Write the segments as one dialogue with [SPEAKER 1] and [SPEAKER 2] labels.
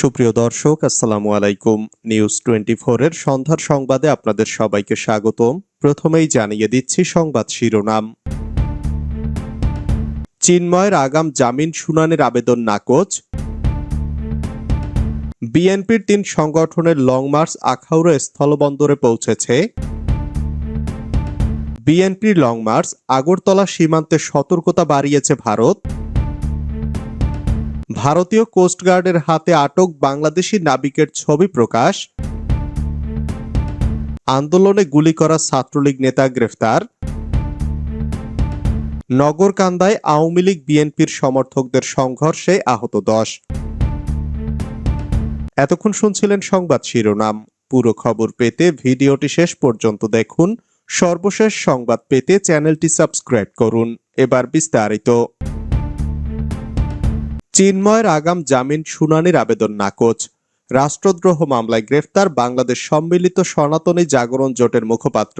[SPEAKER 1] সুপ্রিয় দর্শক, আসসালামু আলাইকুম। নিউজ টোয়েন্টি এর সন্ধ্যার সংবাদে আপনাদের সবাইকে স্বাগতম। প্রথমেই জানিয়ে দিচ্ছি সংবাদ শিরোনাম। চিন্ময়ের আগাম জামিন শুনানির আবেদন নাকচ। বিএনপির তিন সংগঠনের লং মার্চ আখাউড়া স্থলবন্দরে পৌঁছেছে। বিএনপির লং মার্চ আগরতলা সীমান্তে সতর্কতা বাড়িয়েছে ভারত। ভারতীয় কোস্টগার্ডের হাতে আটক বাংলাদেশি নাবিকের ছবি প্রকাশ। আন্দোলনে গুলি করা ছাত্রলীগ নেতা গ্রেফতার। নগরকান্দায় আওয়ামী লীগ বিএনপির সমর্থকদের সংঘর্ষে আহত দশ। এতক্ষণ শুনছিলেন সংবাদ শিরোনাম। পুরো খবর পেতে ভিডিওটি শেষ পর্যন্ত দেখুন। সর্বশেষ সংবাদ পেতে চ্যানেলটি সাবস্ক্রাইব করুন। এবার বিস্তারিত। চিন্ময়ের আগাম জামিন শুনানির আবেদন নাকচ। রাষ্ট্রদ্রোহ মামলায় গ্রেফতার বাংলাদেশ সম্মিলিত সনাতনী জাগরণ জোটের মুখপাত্র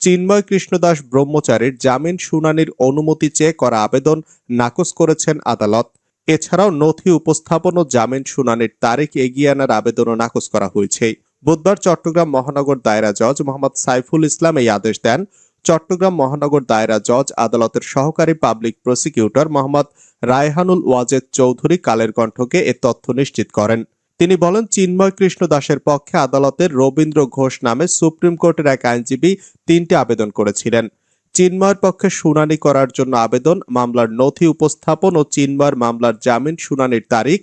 [SPEAKER 1] চিন্ময় কৃষ্ণদাস ব্রহ্মচারীর জামিন শুনানির অনুমতি চেয়ে করা আবেদন নাকচ করেছেন আদালত। এছাড়াও নথি উপস্থাপন ও জামিন শুনানির তারিখ এগিয়ে আনার আবেদনও নাকচ করা হয়েছে। বুধবার চট্টগ্রাম মহানগর দায়রা জজ মোহাম্মদ সাইফুল ইসলাম এই আদেশ দেন। চট্টগ্রাম মহানগর দায়রা জজ, আদালতের সহকারী পাবলিক প্রসিকিউটর মোহাম্মদ রায়হানুল ওয়াজেদ চৌধুরী কালের কণ্ঠকে এ তথ্য নিশ্চিত করেন। তিনি বলেন, চিন্ময় কৃষ্ণ দাসের পক্ষে আদালতের রবীন্দ্র ঘোষ নামে সুপ্রিম কোর্টের এক আইনজীবী তিনটি আবেদন করেছিলেন। চিন্ময়ের পক্ষে শুনানি করার জন্য আবেদন, মামলার নথি উপস্থাপন ও চিন্ময়ের মামলার জামিন শুনানির তারিখ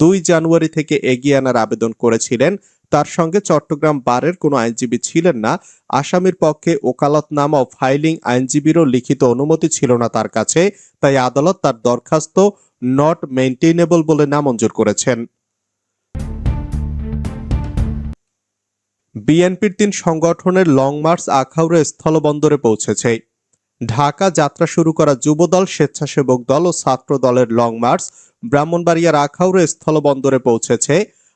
[SPEAKER 1] দুই জানুয়ারি থেকে এগিয়ে আনার আবেদন করেছিলেন। তার সঙ্গে চট্টগ্রাম বারের কোনো আইনজীবী ছিলেন না। আসামির পক্ষে ওকালতনামা ও ফাইলিং আইনজীবীরও লিখিত অনুমতি ছিল না তার কাছে। তাই আদালত তার দরখাস্ত নট মেনটেনেবল বলে নামঞ্জুর করেছেন। বিএনপির তিন সংগঠনের লং মার্চ আখাউড়া স্থলবন্দরে পৌঁছেছে। ঢাকা যাত্রা শুরু করা যুবদল, স্বেচ্ছাসেবক দল ও ছাত্র দলের লং মার্চ ব্রাহ্মণবাড়িয়ার আখাউড়া স্থলবন্দরে পৌঁছেছে।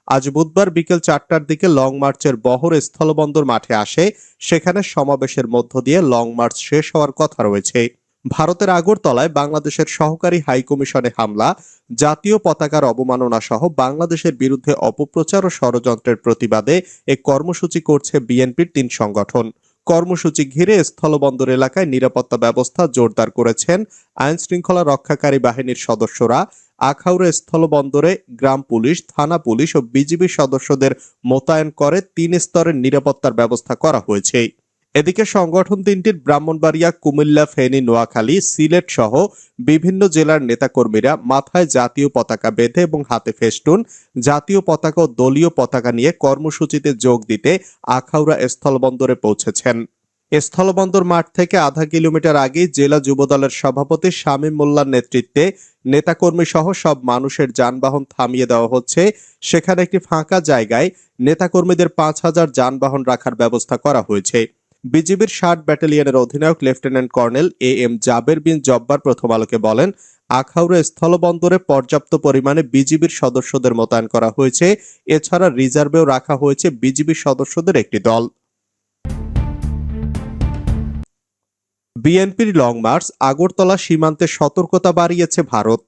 [SPEAKER 1] আজ বুধবার বিকেল চারটার দিকে লং মার্চের বহর স্থলবন্দর মাঠে আসে। সেখানে সমাবেশের মধ্য দিয়ে লং মার্চ শেষ হওয়ার কথা রয়েছে। ভারতের আগরতলায় বাংলাদেশের সহকারী হাইকমিশনে হামলা, জাতীয় পতাকার অবমাননা সহ বাংলাদেশের বিরুদ্ধে অপপ্রচার ও ষড়যন্ত্রের প্রতিবাদে এক কর্মসূচি করছে বিএনপির তিন সংগঠন। কর্মসূচি ঘিরে স্থলবন্দর এলাকায় নিরাপত্তা ব্যবস্থা জোরদার করেছেন আইন শৃঙ্খলা রক্ষাকারী বাহিনীর সদস্যরা। আখাউড়া স্থলবন্দরে গ্রাম পুলিশ, থানা পুলিশ ও বিজিবি সদস্যদের মোতায়েন করে তিন স্তরের নিরাপত্তার ব্যবস্থা করা হয়েছে। এদিকে সংগঠন তিনটির ব্রাহ্মণবাড়িয়া, কুমিল্লা, ফেনী, নোয়াখালী, সিলেট সহ বিভিন্ন জেলার নেতাকর্মীরা মাথায় জাতীয় পতাকা বেঁধে এবং হাতে ফেস্টুন, জাতীয় পতাকা ও দলীয় পতাকা নিয়ে কর্মসূচিতে যোগ দিতে আখাউড়া স্থলবন্দরে পৌঁছেছেন। স্থলবন্দর মাঠ থেকে আধা কিলোমিটার আগেই জেলা যুবদলের সভাপতি শামীম মোল্লার নেতৃত্বে নেতাকর্মী সহ সব মানুষের যানবাহন থামিয়ে দেওয়া হচ্ছে। সেখানে একটি ফাঁকা জায়গায় নেতাকর্মীদের পাঁচ হাজার যানবাহন রাখার ব্যবস্থা করা হয়েছে। বিজিবির ষাট ব্যাটালিয়নের অধিনায়ক lieutenant colonel A M Jaber bin Jabbar প্রথম আলোকে বলেন, আখাউড়া স্থলবন্দরে পর্যাপ্ত পরিমাণে বিজিবির সদস্যদের মোতায়েন করা হয়েছে। এছাড়া রিজার্ভেও রাখা হয়েছে বিজিবি সদস্যদের একটি দল। বিএনপির লং মার্চ আগরতলা সীমান্তে সতর্কতা বাড়িয়েছে ভারত।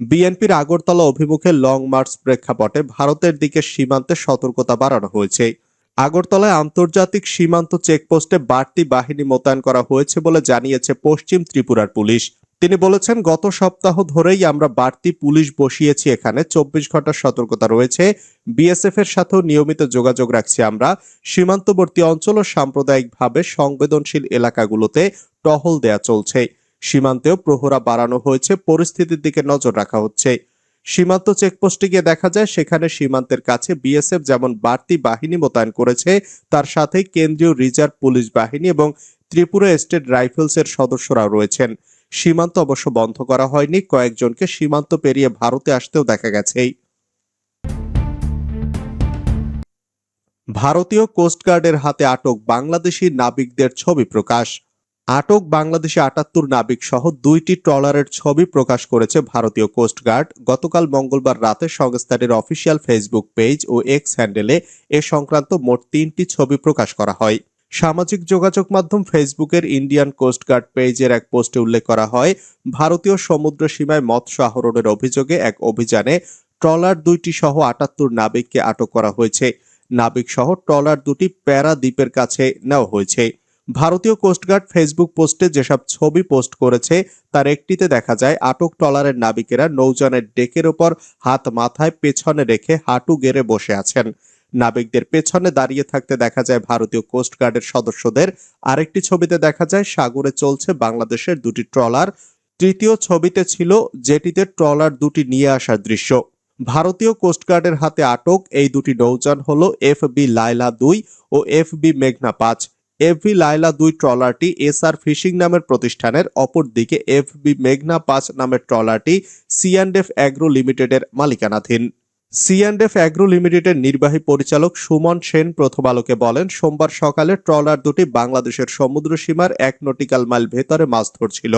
[SPEAKER 1] বিএনপির আগরতলা অভিমুখে লং মার্চ প্রেক্ষাপটে ভারতের দিকে সীমান্তে সতর্কতা বাড়ানো হয়েছে। আগরতলায় আন্তর্জাতিক সীমান্ত চেকপোস্টে বাড়তি বাহিনী মোতায়েন করা হয়েছে বলে জানিয়েছে পশ্চিম ত্রিপুরার পুলিশ। তিনি বলেছেন, গত সপ্তাহ ধরেই আমরা বাড়তি পুলিশ বসিয়েছি এখানে, চব্বিশ ঘণ্টার সতর্কতা রয়েছে। বিএসএফ এর সাথেও নিয়মিত যোগাযোগ রাখছি আমরা। সীমান্তবর্তী অঞ্চল ও সাম্প্রদায়িকভাবে সংবেদনশীল এলাকাগুলোতে টহল দেয়া চলছে। সীমান্তেও প্রহরা বাড়ানো হয়েছে, পরিস্থিতির দিকে নজর রাখা হচ্ছে। সীমান্ত চেকপোস্টে গিয়ে দেখা যায়, সেখানে সীমান্তের কাছে বিএসএফ যেমন বাড়তি বাহিনী মোতায়েন করেছে, তার সাথে কেন্দ্রীয় রিজার্ভ পুলিশ বাহিনী এবং ত্রিপুরা স্টেট রাইফেলসের সদস্যরা রয়েছেন। সীমান্ত অবশ্য বন্ধ করা হয়নি, কয়েকজনকে সীমান্ত পেরিয়ে ভারতে আসতেও দেখা গেছে। ভারতীয় কোস্টগার্ডের হাতে আটক বাংলাদেশি নাবিকদের ছবি প্রকাশ। আটক বাংলাদেশি আটাত্তর নাবিক সহ দুইটি ট্রলারের ছবি প্রকাশ করেছে ভারতীয় কোস্টগার্ড গতকাল মঙ্গলবার রাতে সংস্থাটির অফিসিয়াল ফেসবুক পেজ ও এক্স হ্যান্ডেলে এ সংক্রান্ত মোট তিনটি ছবি প্রকাশ করা হয়। সামাজিক যোগাযোগ মাধ্যম ফেসবুকের ইন্ডিয়ান কোস্টগার্ড পেজের এক পোস্টে উল্লেখ করা হয়, ভারতীয় সমুদ্র সীমায় মৎস্য আহরণের অভিযোগে এক অভিযানে ট্রলার দুইটি সহ আটাত্তর নাবিককে আটক করা হয়েছে। নাবিক সহ ট্রলার দুটি প্যারা দ্বীপের কাছে নেওয়া হয়েছে। ভারতীয় কোস্টগার্ড ফেসবুক পোস্টে যেসব ছবি পোস্ট করেছে, তার একটিতে দেখা যায়, আটক ট্রলারের নাবিকেরা নৌযানের ডেকের ওপর হাত মাথায় পেছনে রেখে হাঁটু গেড়ে বসে আছেন। নাবিকদের পেছনে দাঁড়িয়ে থাকতে দেখা যায় ভারতীয় কোস্টগার্ডের সদস্যদের। আরেকটি ছবিতে দেখা যায় সাগরে চলছে বাংলাদেশের দুটি ট্রলার। তৃতীয় ছবিতে ছিল যেটিতে ট্রলার দুটি নিয়ে আসার দৃশ্য। ভারতীয় কোস্টগার্ডের হাতে আটক এই দুটি নৌযান হল এফ বি লাইলা দুই ও এফ বি মেঘনা পাঁচ। এফ বি লাইলা দুই ট্রলারটি এস আর ফিশিং নামের প্রতিষ্ঠানের অপর দিকে এফ বি মেঘনা পাঁচ নামের ট্রলারটি সি এফ অ্যাগ্রো লিমিটেডের মালিকানাধীন। সি অ্যাগ্রো লিমিটেডের নির্বাহী পরিচালক সুমন সেন প্রথম আলোকে বলেন, সোমবার সকালে ট্রলার দুটি বাংলাদেশের সমুদ্র সীমার এক নটিক্যাল মাইল ভেতরে মাছ ধরছিল।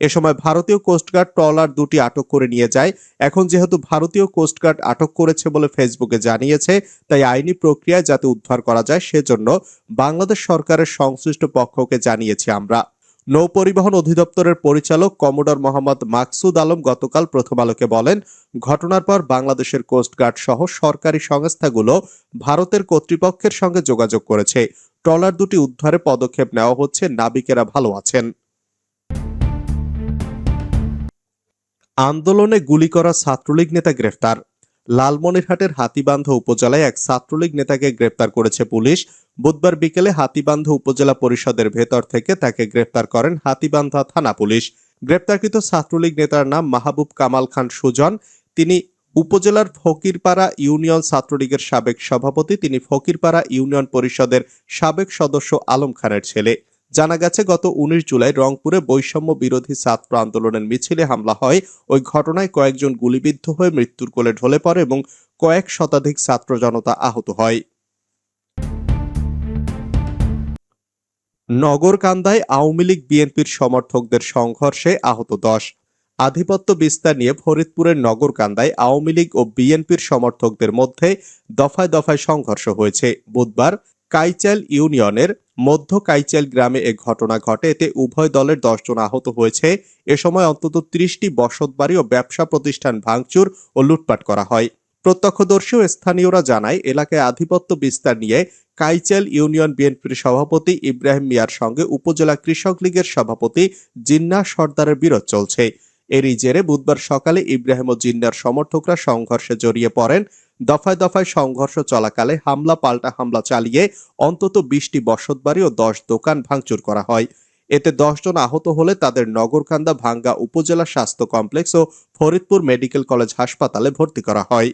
[SPEAKER 1] এ সময় ভারতীয় কোস্টগার্ড ট্রলার দুটি আটক করে নিয়ে যায়। এখন যেহেতু ভারতীয় কোস্টগার্ড আটক করেছে বলে ফেসবুকে জানিয়েছে, তাই আইনি প্রক্রিয়ায় যাতে উদ্ধার করা যায়, সেজন্য বাংলাদেশ সরকারের সংশ্লিষ্ট পক্ষকে জানিয়েছি আমরা। নৌ পরিবহন অধিদপ্তরের পরিচালক কমোডর মোহাম্মদ মাকসুদ আলম গতকাল প্রথম আলোকে বলেন, ঘটনার পর বাংলাদেশের কোস্টগার্ড সহ সরকারি সংস্থাগুলো ভারতের কর্তৃপক্ষের সঙ্গে যোগাযোগ করেছে। ট্রলার দুটি উদ্ধারে পদক্ষেপ নেওয়া হচ্ছে, নাবিকেরা ভালো আছেন। আন্দোলনে গুলি করা ছাত্রলীগ নেতা গ্রেফতার। লালমনিরহাটের হাতিবান্ধ উপজেলায় এক ছাত্রলীগ নেতাকে গ্রেপ্তার করেছে পুলিশ। বুধবার বিকেলে হাতিবান্ধ উপজেলা পরিষদের ভেতর থেকে তাকে গ্রেপ্তার করেন হাতিবান্ধা থানা পুলিশ। গ্রেপ্তারকৃত ছাত্রলীগ নেতার নাম মাহবুব কামাল খান সুজন। তিনি উপজেলার ফকিরপাড়া ইউনিয়ন ছাত্রলীগের সাবেক সভাপতি। তিনি ফকিরপাড়া ইউনিয়ন পরিষদের সাবেক সদস্য আলম খানের ছেলে। জানা গেছে, গত উনিশ জুলাই রংপুরে বৈষম্য বিরোধী ছাত্র আন্দোলনের মিছিলে হামলা হয়। ওই ঘটনায় কয়েকজন গুলিবিদ্ধ হয়ে মৃত্যুর কোলে ঢলে পড়ে এবং কয়েক শতাধিক ছাত্র জনতা আহত হয়। নগরকান্দায় আওয়ামী লীগ বিএনপির সমর্থকদের সংঘর্ষে আহত দশ। আধিপত্য বিস্তার নিয়ে ফরিদপুরের নগরকান্দায় আওয়ামী লীগ ও বিএনপির সমর্থকদের মধ্যে দফায় দফায় সংঘর্ষ হয়েছে। বুধবার কাইচাল ইউনিয়নের মধ্য কাইচাল গ্রামে এ ঘটনা ঘটে। এতে উভয় দলের দশজন আহত হয়েছে। এ সময় অন্তত ত্রিশটি বসতবাড়ি ও ব্যবসা প্রতিষ্ঠান ভাঙচুর ও লুটপাট করা হয়। প্রত্যক্ষদর্শী ও স্থানীয়রা জানায়, এলাকায় আধিপত্য বিস্তার নিয়ে কাইচাল ইউনিয়ন বিএনপির সভাপতি ইব্রাহিম মিয়ার সঙ্গে উপজেলা কৃষক লীগের সভাপতি জিন্না সর্দারের বিরোধ চলছে। এরই জেরে বুধবার সকালে ইব্রাহিম ও জিন্নার সমর্থকরা সংঘর্ষে জড়িয়ে পড়েন। দফায় দফায় সংঘর্ষ চলাকালে হামলা পাল্টা হামলা চালিয়ে অন্তত বিশটি বসতবাড়ি ও দশ দোকান ভাঙচুর করা হয়। এতে জন আহত হলে তাদের নগরকান্দা ভাঙ্গা উপজেলা স্বাস্থ্য কমপ্লেক্স ও ফরিদপুর মেডিকেল কলেজ হাসপাতালে ভর্তি করা হয়।